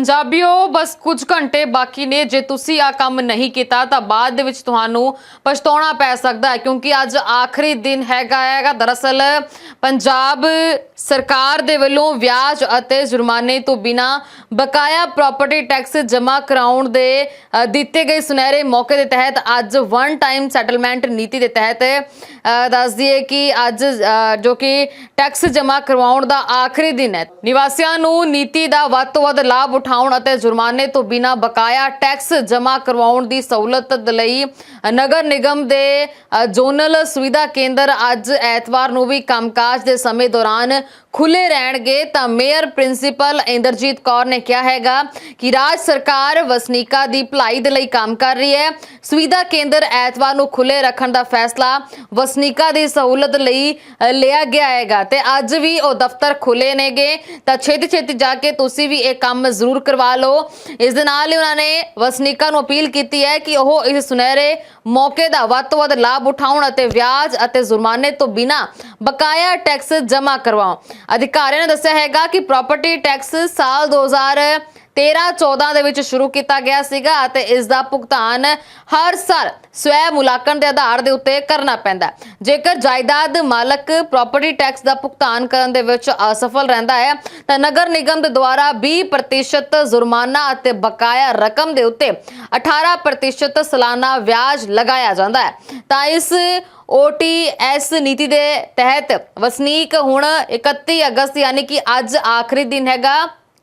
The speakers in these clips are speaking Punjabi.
ਪੰਜਾਬੀਓ ਬਸ ਕੁਝ ਘੰਟੇ ਬਾਕੀ ਨੇ। ਜੇ ਤੁਸੀਂ ਆ ਕੰਮ ਨਹੀਂ ਕੀਤਾ ਤਾਂ ਬਾਅਦ ਦੇ ਵਿੱਚ ਤੁਹਾਨੂੰ ਪਛਤਾਉਣਾ ਪੈ ਸਕਦਾ ਹੈ ਕਿਉਂਕਿ ਅੱਜ ਆਖਰੀ ਦਿਨ ਹੈਗਾ ਹੈਗਾ। ਦਰਅਸਲ ਪੰਜਾਬ ਸਰਕਾਰ ਦੇ ਵੱਲੋਂ ਵਿਆਜ ਅਤੇ ਜੁਰਮਾਨੇ ਤੋਂ ਬਿਨਾ ਬਕਾਇਆ ਪ੍ਰਾਪਰਟੀ ਟੈਕਸ ਜਮ੍ਹਾਂ ਕਰਾਉਣ ਦੇ ਦਿੱਤੇ ਗਏ ਸੁਨਹਿਰੇ ਮੌਕੇ ਦੇ ਤਹਿਤ ਅੱਜ ਵਨ ਟਾਈਮ ਸੈਟਲਮੈਂਟ ਨੀਤੀ ਦੇ ਤਹਿਤ ਅ, ਦੱਸ ਦਈਏ ਕਿ ਅੱਜ ਜੋ ਕਿ ਟੈਕਸ ਜਮ੍ਹਾਂ ਕਰਵਾਉਣ ਦਾ ਆਖਰੀ ਦਿਨ ਹੈ। ਨਿਵਾਸੀਆਂ ਨੂੰ ਨੀਤੀ ਦਾ ਵੱਧ ਤੋਂ ਵੱਧ ਲਾਭ ਉਠਾਉਣ ਅਤੇ ਜੁਰਮਾਨੇ ਤੋਂ ਬਿਨਾਂ ਬਕਾਇਆ ਟੈਕਸ ਜਮ੍ਹਾਂ ਕਰਵਾਉਣ ਦੀ ਸਹੂਲਤ ਲਈ ਨਗਰ ਨਿਗਮ ਦੇ ਜ਼ੋਨਲ ਸੁਵਿਧਾ ਕੇਂਦਰ ਅੱਜ ਐਤਵਾਰ ਨੂੰ ਵੀ ਕੰਮਕਾਜ ਦੇ ਸਮੇਂ ਦੌਰਾਨ ਖੁੱਲੇ ਰਹਿਣਗੇ। ਤਾਂ ਮੇਅਰ ਪ੍ਰਿੰਸੀਪਲ ਇੰਦਰਜੀਤ ਕੌਰ ਨੇ ਕਿਹਾ ਹੈਗਾ ਕਿ ਰਾਜ ਸਰਕਾਰ ਵਸਨੀਕਾਂ ਦੀ ਭਲਾਈ ਦੇ ਲਈ ਕੰਮ ਕਰ ਰਹੀ ਹੈ। ਸੁਵਿਧਾ ਕੇਂਦਰ ਐਤਵਾਰ ਨੂੰ ਖੁੱਲੇ ਰੱਖਣ ਦਾ ਫੈਸਲਾ ਵਸਨੀਕਾਂ ਦੀ ਸਹੂਲਤ ਲਈ ਲਿਆ ਗਿਆ ਹੈਗਾ। ਤੇ ਅੱਜ ਵੀ ਉਹ ਦਫ਼ਤਰ ਖੁੱਲੇ ਨੇਗੇ। ਤਾਂ ਛੇਤੀ ਛੇਤੀ ਜਾ ਕੇ ਤੁਸੀਂ ਵੀ ਇਹ ਕੰਮ ਜ਼ਰੂਰ ਕਰਵਾ ਲਓ। ਇਸ ਦੇ ਨਾਲ ਹੀ ਉਹਨਾਂ ਨੇ ਵਸਨੀਕਾਂ ਨੂੰ ਅਪੀਲ ਕੀਤੀ ਹੈ ਕਿ ਉਹ ਇਸ ਸੁਨਹਿਰੇ ਮੌਕੇ ਦਾ ਵੱਧ ਤੋਂ ਵੱਧ ਲਾਭ ਉਠਾਉਣ ਅਤੇ ਵਿਆਜ ਅਤੇ ਜੁਰਮਾਨੇ ਤੋਂ ਬਿਨਾ ਬਕਾਇਆ ਟੈਕਸ ਜਮ੍ਹਾਂ ਕਰਵਾਉਣ। ਅਧਿਕਾਰੀਆਂ ਨੇ ਦੱਸਿਆ ਹੈਗਾ ਕਿ ਪ੍ਰਾਪਰਟੀ ਟੈਕਸ ਸਾਲ 2013-14 ਦੇ ਵਿੱਚ ਸ਼ੁਰੂ ਕੀਤਾ ਗਿਆ ਸੀਗਾ ਅਤੇ ਇਸ ਦਾ ਭੁਗਤਾਨ ਹਰ ਸਾਲ ਸਵੈ ਮੁਲਾਂਕਣ ਦੇ ਆਧਾਰ ਦੇ ਉੱਤੇ ਕਰਨਾ ਪੈਂਦਾ ਜੇਕਰ ਜਾਇਦਾਦ ਮਾਲਕ ਪ੍ਰਾਪਰਟੀ ਟੈਕਸ ਦਾ ਭੁਗਤਾਨ ਕਰਨ ਦੇ ਵਿੱਚ ਅਸਫਲ ਰਹਿੰਦਾ ਹੈ, ਤਾਂ ਨਗਰ ਨਿਗਮ ਦੇ ਦੁਆਰਾ 20% ਜੁਰਮਾਨਾ ਅਤੇ ਬਕਾਇਆ ਰਕਮ ਦੇ ਉੱਤੇ 18% ਸਾਲਾਨਾ ਵਿਆਜ ਲਗਾਇਆ ਜਾਂਦਾ ਹੈ। ਤਾਂ ਇਸ OTS ਨੀਤੀ ਦੇ ਤਹਿਤ ਵਸਨੀਕ ਹੁਣ 31 ਅਗਸਤ, ਯਾਨੀ ਕਿ ਅੱਜ ਆਖਰੀ ਦਿਨ ਹੈਗਾ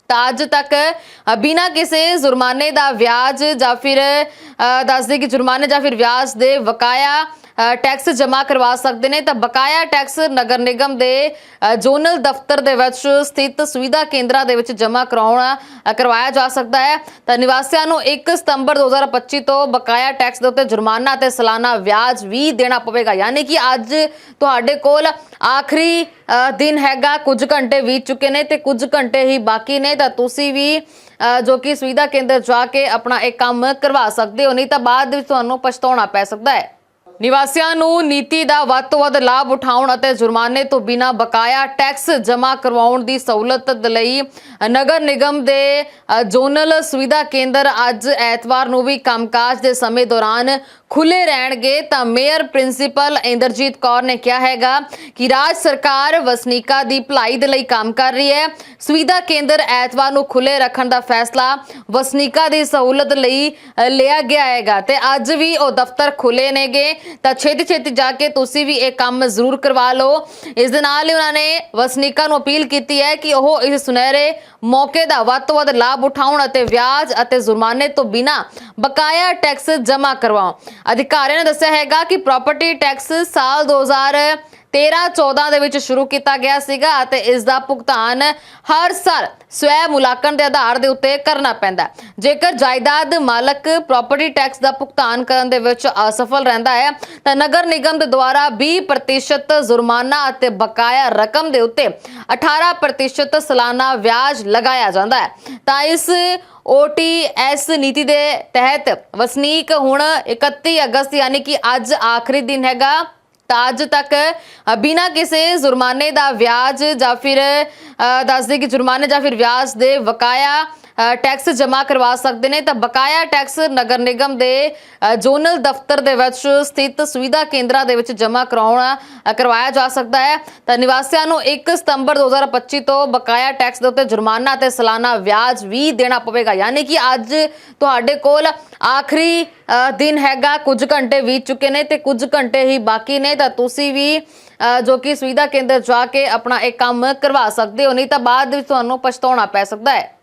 ਤਾਂ ਅੱਜ ਤੱਕ ਅ, ਬਿਨਾਂ ਕਿਸੇ ਜੁਰਮਾਨੇ ਦਾ ਵਿਆਜ ਜਾਂ ਫਿਰ ਅ, ਦੱਸ ਕਿ ਜੁਰਮਾਨੇ ਜਾਂ ਫਿਰ ਵਿਆਜ ਦੇ ਵਕਾਇਆ ਟੈਕਸ ਜਮ੍ਹਾਂ ਕਰਵਾ ਸਕਦੇ ਨੇ ਤਾਂ ਬਕਾਇਆ ਟੈਕਸ ਨਗਰ ਨਿਗਮ ਦੇ ਜ਼ੋਨਲ ਦਫ਼ਤਰ ਦੇ ਵਿੱਚ ਸਥਿਤ ਸੁਵਿਧਾ ਕੇਂਦਰਾਂ ਦੇ ਵਿੱਚ ਜਮ੍ਹਾਂ ਕਰਾਉਣਾ ਕਰਵਾਇਆ ਜਾ ਸਕਦਾ ਹੈ। ਤਾਂ ਨਿਵਾਸੀਆਂ ਨੂੰ 1 ਸਤੰਬਰ 2025 ਤੋਂ ਬਕਾਇਆ ਟੈਕਸ ਦੇ ਉੱਤੇ ਜੁਰਮਾਨਾ ਤੇ ਸਾਲਾਨਾ ਵਿਆਜ ਵੀ ਦੇਣਾ ਪਵੇਗਾ। ਯਾਨੀ ਕਿ ਅੱਜ ਤੁਹਾਡੇ ਕੋਲ ਆਖਰੀ ਦਿਨ ਹੈਗਾ, ਕੁਝ ਘੰਟੇ ਬੀਤ ਚੁੱਕੇ ਨੇ ਤੇ ਕੁਝ ਘੰਟੇ ਹੀ ਬਾਕੀ ਨੇ, ਤਾਂ ਤੁਸੀਂ ਵੀ ਜੋ ਕਿ ਸੁਵਿਧਾ ਕੇਂਦਰ ਜਾ ਕੇ ਆਪਣਾ ਇਹ ਕੰਮ ਕਰਵਾ ਸਕਦੇ ਹੋ, ਨਹੀਂ ਤਾਂ ਬਾਅਦ ਵਿੱਚ ਤੁਹਾਨੂੰ ਪਛਤਾਉਣਾ ਪੈ ਸਕਦਾ ਹੈ। ਨਿਵਾਸੀਆਂ ਨੂੰ ਨੀਤੀ ਦਾ ਵੱਧ ਤੋਂ ਵੱਧ ਲਾਭ ਉਠਾਉਣ ਅਤੇ ਜੁਰਮਾਨੇ ਤੋਂ ਬਿਨਾਂ ਬਕਾਇਆ ਟੈਕਸ ਜਮ੍ਹਾਂ ਕਰਵਾਉਣ ਦੀ ਸਹੂਲਤ ਲਈ ਨਗਰ ਨਿਗਮ ਦੇ ਜ਼ੋਨਲ ਸੁਵਿਧਾ ਕੇਂਦਰ ਅੱਜ ਐਤਵਾਰ ਨੂੰ ਵੀ ਕੰਮਕਾਜ ਦੇ ਸਮੇਂ ਦੌਰਾਨ ਖੁੱਲੇ ਰਹਿਣਗੇ। ਤਾਂ ਮੇਅਰ ਪ੍ਰਿੰਸੀਪਲ ਇੰਦਰਜੀਤ ਕੌਰ ਨੇ ਕਿਹਾ ਹੈਗਾ ਕਿ ਰਾਜ ਸਰਕਾਰ ਵਸਨੀਕਾਂ ਦੀ ਭਲਾਈ ਦੇ ਲਈ ਕੰਮ ਕਰ ਰਹੀ ਹੈ। ਸੁਵਿਧਾ ਕੇਂਦਰ ਐਤਵਾਰ ਨੂੰ ਖੁੱਲੇ ਰੱਖਣ ਦਾ ਫੈਸਲਾ ਵਸਨੀਕਾਂ ਦੀ ਸਹੂਲਤ ਲਈ ਲਿਆ ਗਿਆ ਹੈਗਾ ਤੇ ਅੱਜ ਵੀ ਉਹ ਦਫ਼ਤਰ ਖੁੱਲੇ ਨੇਗੇ। ਤਾਂ ਛੇਤੀ ਛੇਤੀ ਜਾ ਕੇ ਤੁਸੀਂ ਵੀ ਇਹ ਕੰਮ ਜ਼ਰੂਰ ਕਰਵਾ ਲਓ। ਇਸ ਦੇ ਨਾਲ ਹੀ ਉਹਨਾਂ ਨੇ ਵਸਨੀਕਾਂ ਨੂੰ ਅਪੀਲ ਕੀਤੀ ਹੈ ਕਿ ਉਹ ਇਸ ਸੁਨਹਿਰੇ ਮੌਕੇ ਦਾ ਵੱਧ ਤੋਂ ਵੱਧ ਲਾਭ ਉਠਾਉਣ ਅਤੇ ਵਿਆਜ ਅਤੇ ਜੁਰਮਾਨੇ ਤੋਂ ਬਿਨਾ ਬਕਾਇਆ ਟੈਕਸ ਜਮ੍ਹਾਂ ਕਰਵਾਉਣ। ਅਧਿਕਾਰੀਆਂ ਨੇ ਦੱਸਿਆ ਹੈਗਾ ਕਿ ਪ੍ਰਾਪਰਟੀ ਟੈਕਸ ਸਾਲ 2013-14 ਦੇ ਵਿੱਚ ਸ਼ੁਰੂ ਕੀਤਾ ਗਿਆ ਸੀਗਾ ਅਤੇ ਇਸ ਦਾ ਭੁਗਤਾਨ ਹਰ ਸਾਲ ਸਵੈ ਮੁਲਾਂਕਣ ਦੇ ਆਧਾਰ ਦੇ ਉੱਤੇ ਕਰਨਾ ਪੈਂਦਾ ਜੇਕਰ ਜਾਇਦਾਦ ਮਾਲਕ ਪ੍ਰਾਪਰਟੀ ਟੈਕਸ ਦਾ ਭੁਗਤਾਨ ਕਰਨ ਦੇ ਵਿੱਚ ਅਸਫਲ ਰਹਿੰਦਾ ਹੈ, ਤਾਂ ਨਗਰ ਨਿਗਮ ਦੇ ਦੁਆਰਾ 20% ਜੁਰਮਾਨਾ ਅਤੇ ਬਕਾਇਆ ਰਕਮ ਦੇ ਉੱਤੇ 18% ਸਾਲਾਨਾ ਵਿਆਜ ਲਗਾਇਆ ਜਾਂਦਾ ਹੈ। ਤਾਂ ਇਸ OTS ਨੀਤੀ ਦੇ ਤਹਿਤ ਵਸਨੀਕ ਹੁਣ 31 ਅਗਸਤ ਯਾਨੀ ਕਿ ਅੱਜ ਆਖਰੀ ਦਿਨ ਹੈਗਾ। ਤਾਂ ਅੱਜ ਤੱਕ ਅ, ਬਿਨਾਂ ਕਿਸੇ ਜੁਰਮਾਨੇ ਦਾ ਵਿਆਜ ਜਾਂ ਫਿਰ ਅ, ਦੱਸ ਕਿ ਜੁਰਮਾਨੇ ਜਾਂ ਫਿਰ ਵਿਆਜ ਦੇ ਵਕਾਇਆ ਟੈਕਸ ਜਮ੍ਹਾਂ ਕਰਵਾ ਸਕਦੇ ਨੇ ਤਾਂ ਬਕਾਇਆ ਟੈਕਸ ਨਗਰ ਨਿਗਮ ਦੇ ਜ਼ੋਨਲ ਦਫ਼ਤਰ ਦੇ ਵਿੱਚ ਸਥਿਤ ਸੁਵਿਧਾ ਕੇਂਦਰਾਂ ਦੇ ਵਿੱਚ ਜਮ੍ਹਾਂ ਕਰਾਉਣਾ ਕਰਵਾਇਆ ਜਾ ਸਕਦਾ ਹੈ। ਤਾਂ ਨਿਵਾਸੀਆਂ ਨੂੰ 1 ਸਤੰਬਰ 2025 ਤੋਂ ਬਕਾਇਆ ਟੈਕਸ ਦੇ ਉੱਤੇ ਜੁਰਮਾਨਾ ਤੇ ਸਾਲਾਨਾ ਵਿਆਜ ਵੀ ਦੇਣਾ ਪਵੇਗਾ। ਯਾਨੀ ਕਿ ਅੱਜ ਤੁਹਾਡੇ ਕੋਲ ਆਖਰੀ ਦਿਨ ਹੈਗਾ, ਕੁਝ ਘੰਟੇ ਬੀਤ ਚੁੱਕੇ ਨੇ ਤੇ ਕੁਝ ਘੰਟੇ ਹੀ ਬਾਕੀ ਨੇ, ਤਾਂ ਤੁਸੀਂ ਵੀ ਜੋ ਕਿ ਸੁਵਿਧਾ ਕੇਂਦਰ ਜਾ ਕੇ ਆਪਣਾ ਇਹ ਕੰਮ ਕਰਵਾ ਸਕਦੇ ਹੋ, ਨਹੀਂ ਤਾਂ ਬਾਅਦ ਵਿੱਚ ਤੁਹਾਨੂੰ ਪਛਤਾਉਣਾ ਪੈ ਸਕਦਾ ਹੈ।